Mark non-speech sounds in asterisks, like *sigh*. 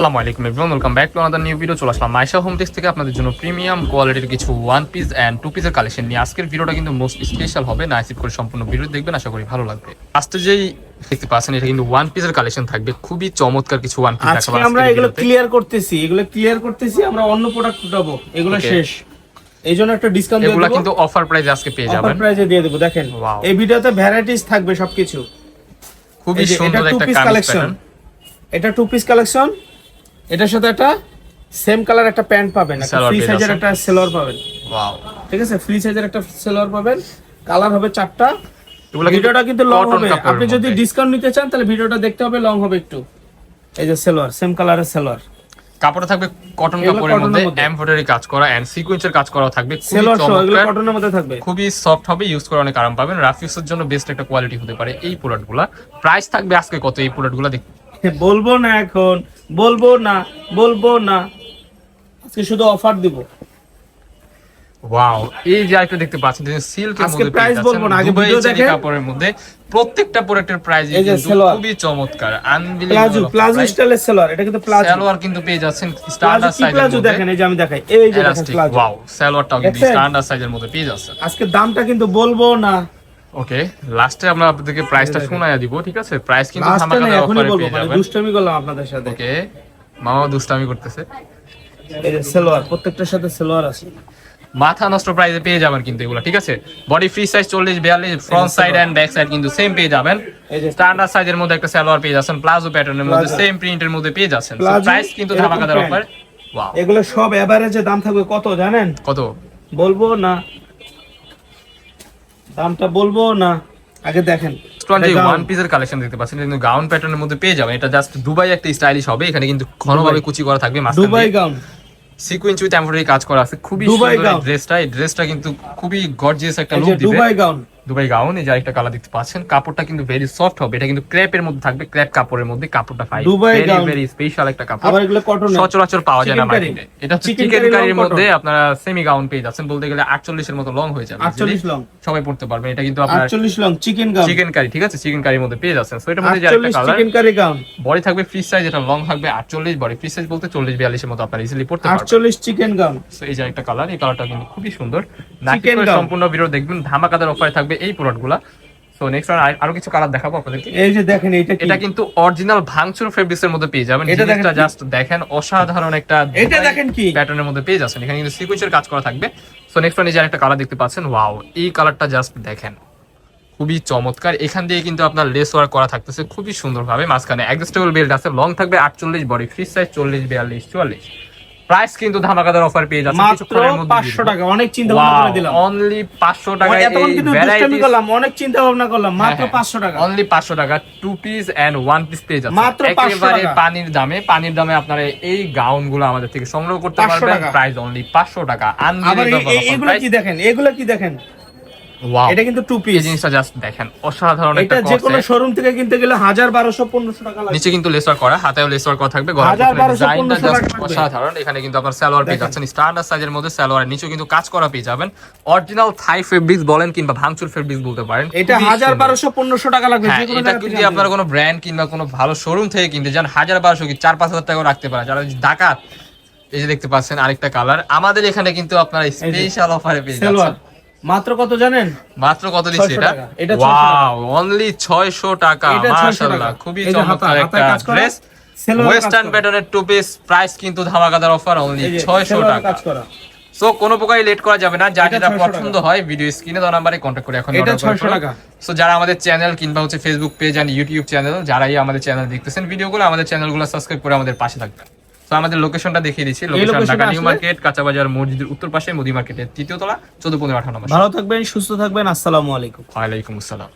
আসসালামু আলাইকুম everyone welcome back to another new video চলে আসলাম মাইশা হোম টেক্স থেকে আপনাদের জন্য প্রিমিয়াম কোয়ালিটির কিছু ওয়ান পিস এন্ড টু পিসের কালেকশন নিয়ে। আজকের ভিডিওটা কিন্তু মোস্ট স্পেশাল হবে নাইসিপ করে সম্পূর্ণ ভিডিও দেখবেন আশা করি ভালো লাগবে। আজকে যেই দেখতে পাচ্ছেন এটা কিন্তু ওয়ান পিসের কালেকশন থাকবে খুবই চমৎকার কিছু ওয়ান পিস আজকে আমরা এগুলো ক্লিয়ার করতেছি এগুলো ক্লিয়ার করতেছি আমরা অন্য প্রোডাক্ট উঠাবো এগুলো শেষ। এই জন্য একটা ডিসকাউন্ট এগুলা কিন্তু অফার প্রাইসে আজকে পেয়ে অফার যাবেন। প্রাইসে দিয়ে দেবো দেখেন. এই ভিডিওতে ভ্যারাইটিস থাকবে সবকিছু। খুবই সুন্দর একটা কালেকশন এটা টু পিস কালেকশন এটার সাথে একটা সেম কালার একটা প্যান্ট পাবেন ফ্রি সাইজের একটা সেলোয়ার পাবেন। ওয়াও ঠিক আছে? ফ্রি সাইজের একটা সেলোয়ার পাবেন। কালার হবে চারটা। এগুলা ভিডিওটা কিন্তু লং হবে। আপনি যদি। ডিসকাউন্ট নিতে চান তাহলে ভিডিওটা দেখতে হবে লং হবে একটু। এই যে সেলোয়ার সেম কালারের সেলোয়ার কাপড়টা থাকবে কটন কাপড়ের মধ্যে। এমব্রয়ডারি কাজ করা এন্ড সিকোয়েন্সের কাজ করা থাকবে। কটনের মধ্যে থাকবে। খুবই সফট হবে ইউজ করে অনেক আরাম পাবেন। রাফিউসের জন্য বেস্ট একটা কোয়ালিটি হতে পারে এই প্রোডাক্টগুলো প্রাইস থাকবে আজকে কত এই প্রোডাক্টগুলো দেখ *laughs* বলব না এখন। বলব না বলব না। আজকে শুধু অফার দিব। ওয়াও এই যে দেখতে পাচ্ছেন সিল্কের আজকে মধ্যে price বলব না, আগে দেখেন। কাপড়ের মধ্যে প্রত্যেকটা প্রোডাক্টের প্রাইস কিন্তু খুবই চমৎকার আনবিলিভেবল প্লাজো স্টাইলের সেলোয়ার এটা কিন্তু প্লাজো সালোয়ার কিন্তু পেয়ে যাচ্ছেন স্ট্যান্ডার্ড কি সাইজের প্লাজো দেখেন এই যে আমি দেখাই। এই যে দেখেন প্লাজো ওয়াও সালোয়ারটাও কিন্তু স্ট্যান্ডার্ড সাইজের মধ্যে পেয়ে যাচ্ছে আজকে দামটা কিন্তু বলব না। ওকে লাস্টে আমরা আপনাদেরকে প্রাইসটা শোনায়া দিব ঠিক আছে? প্রাইস কিন্তু না অফারে পেয়ে মানে যাবেন। দুষ্টামি করলাম আপনাদের সাথে। ওকে মামা দুষ্টামি করতেছে। এই সেলোয়ার প্রত্যেকটার সাথে সেলোয়ার আছে। মাথা নষ্ট প্রাইসে পেয়ে যাবেন কিন্তু এগুলো ঠিক আছে? বডি ফ্রি সাইজ চল্লিশ বিয়াল্লিশ front side and back side কিন্তু সেম পেয়ে যাবেন। স্ট্যান্ডার্ড সাইজের মধ্যে একটা সালোয়ার পেয়ে যাচ্ছেন প্লাজো প্যাটার্নের মধ্যে সেম প্রিন্টের মধ্যে পেয়ে যাচ্ছেন। প্রাইস কিন্তু ধামাকাদার অফার এগুলো সব এভারেজে দাম থাকবে কত জানেন? কত? বলব না দামটা বলব না? আগে দেখেন। যে ওয়ান gown। পিসের কালেকশন দেখতে পাচ্ছেন কিন্তু গাউন প্যাটার্নের মধ্যে পেয়ে যাবেন। এটা জাস্ট দুবাই একটা স্টাইলিশ হবে এখানে কিন্তু ঘনভাবে কুচি করা থাকবে Dubai gown sequence with embroidery কাজ করা আছে খুবই সুন্দর ড্রেসটা এই ড্রেসটা কিন্তু খুবই গর্জিয়াস একটা লুক দিবে। দুবাই গাউন দুবাই গাউন এই যে আরেকটা কালার দেখতে পাচ্ছেন। কাপড়টা কিন্তু ভেরি সফট হবে। এটা কিন্তু ক্র্যাপের মধ্যে থাকবে ক্র্যাপ কাপড়ের মধ্যে। কাপড়টা দুবাই ভেরি ভেরি স্পেশাল একটা কাপড়। আবার এগুলো কটন সচরাচর পাওয়া যায় না মার্কেটে এটা হচ্ছে চিকেন কারির মধ্যে আপনারা সেমি গাউন পেয়ে যাচ্ছেন বলতে গেলে 48 এর মতো লং হয়ে যাবে 48 লং সবাই পড়তে পারবেন এটা কিন্তু আপনার আটচল্লিশ long chikan gown chikankari ঠিক আছে? চিকেন কারির মধ্যে পেয়ে যাচ্ছেন। সো এটার মধ্যে যে আটচল্লিশ colour chikankari gown body থাকবে ফ্রি সাইজ এটা লং থাকবে 48 বডি ফ্রি সাইজ বলতে 40 42 এর মতো আপনারা ইজিলি পড়তে পারবেন। আটচল্লিশ চিকেন গাউন So, এই যে একটা কালার এই কালারটা কিন্তু খুবই সুন্দর। নাকি। সম্পূর্ণ ভিডিও দেখবেন। ধামাকাদার অফারে থাকবে এই প্রোডাক্টগুলা সো নেক্সট আরও কিছু কালার দেখাবো আপনাদেরকে। এই যে দেখেন এটা এটা কিন্তু অরিজিনাল ভাঙচুর ফেব্রিক্স এর মধ্যে পেয়ে যাবেন। এটা? জাস্ট দেখেন অসাধারণ একটা এটা দেখেন কি? প্যাটার্নের মধ্যে পেয়ে যাচ্ছেন। এখানে কিন্তু সিকোয়েন্সের কাজ করা থাকবে। সো নেক্সট ওয়ান এই যে একটা কালার দেখতে পাচ্ছেন ওয়াও এই কালারটা জাস্ট দেখেন। খুবই চমৎকার। এখান দিয়ে কিন্তু আপনার লেস ওয়ার্ক করা থাকতেছে খুবই সুন্দরভাবে। মাঝখানে অ্যাডজাস্টেবল বেল্ট আছে লং থাকবে আটচল্লিশ বডি ফ্রি সাইজ চল্লিশ বিয়াল্লিশ চুয়াল্লিশ। প্রাইস কিন্তু ধামাকাদার অফার পেয়ে যাচ্ছে মাত্র কিছুক্ষণের মধ্যে দিয়ে পাঁচশো দিব। টাকা অনেক চিন্তা ভাবনা করে দিলাম। অনলি পাঁচশো টাকায় এতক্ষণ কিন্তু দুষ্টামি করলাম অনেক চিন্তা ভাবনা করলাম মাত্র পাঁচশো টাকা। অনলি পাঁচশো টাকা two piece and one piece পেয়ে যাচ্ছে। মাত্র 500 একেবারে টাকা। পানির দামে পানির দামে আপনারা এই গাউনগুলো আমাদের থেকে সংগ্রহ করতে 500 পারবেন। প্রাইস অনলি পাঁচশো টাকা আবার এগুলো কি দেখেন? এগুলো কি দেখেন? এটা কিন্তু টু পিস জিনিসটা জাস্ট দেখেন অসাধারণ এটা যে কোনো শোরুম থেকে কিনতে গেলে টাকা লাগে নিচে কিন্তু লেসার করা হাতেও লেসার করা থাকবে ডিজাইনটা জাস্ট অসাধারণ। এখানে কিন্তু আপনার সালোয়ার পেয়ে যাচ্ছেন স্ট্যান্ডার্ড সাইজের মধ্যে নিচেও কিন্তু কাজ করা পেয়ে যাবেন। অরিজিনাল থাই ফেব্রিক্স বলেন কিংবা ভাঙচুর ফেব্রিক্স বলতে পারেন এটা খুবই হাজার সুন্দর। বারোশো পনেরোশো টাকা লাগবে হ্যাঁ যে কোনো এটা কিন্তু আপনারা কোনো ব্র্যান্ড কিংবা কোনো ভালো শোরুম থেকে কিনতে যান হাজার বারোশো কি চার পাঁচ হাজার টাকাও রাখতে পারেন। যারা ডাকাত এই যে দেখতে পাচ্ছেন আরেকটা কালার আমাদের এখানে কিন্তু আপনারা স্পেশাল অফারে পেয়ে যাচ্ছেন। মাত্র কত জানেন? মাত্র কত দিচ্ছে 600 এটা। এটা ওয়াও অনলি 600 টাকা মাশাআল্লাহ খুবই যে চমৎকার একটা ড্রেস ওয়েস্টার্ন প্যাটার্নের টু পিস প্রাইস কিন্তু ধামাকাদার অফার অনলি 600 টাকা। সো কোনো প্রকারই লেট করা যাবে না যার যেটা পছন্দ হয় ভিডিও স্ক্রিনে দেওয়া নাম্বারে কন্ট্যাক্ট করে এখন এটা 600 টাকা। সো যারা আমাদের চ্যানেল কিংবা হচ্ছে Facebook page and YouTube channel যারাই আমাদের চ্যানেল দেখতেছেন ভিডিওগুলো আমাদের চ্যানেলগুলো সাবস্ক্রাইব করে আমাদের পাশে থাকবেন। তো আমাদের লোকেশনটা দেখিয়ে দিচ্ছি। লোকেশন কাঁচা বাজার ঢাকা নিউ মার্কেট কাঁচাবাজার মসজিদের উত্তর পাশে মুদি মার্কেটের তৃতীয় তলা চোদ্দ পনেরো আঠারো নম্বর ভালো থাকবেন সুস্থ থাকবেন আসসালামু আলাইকুম। ওয়ালাইকুম আসসালাম।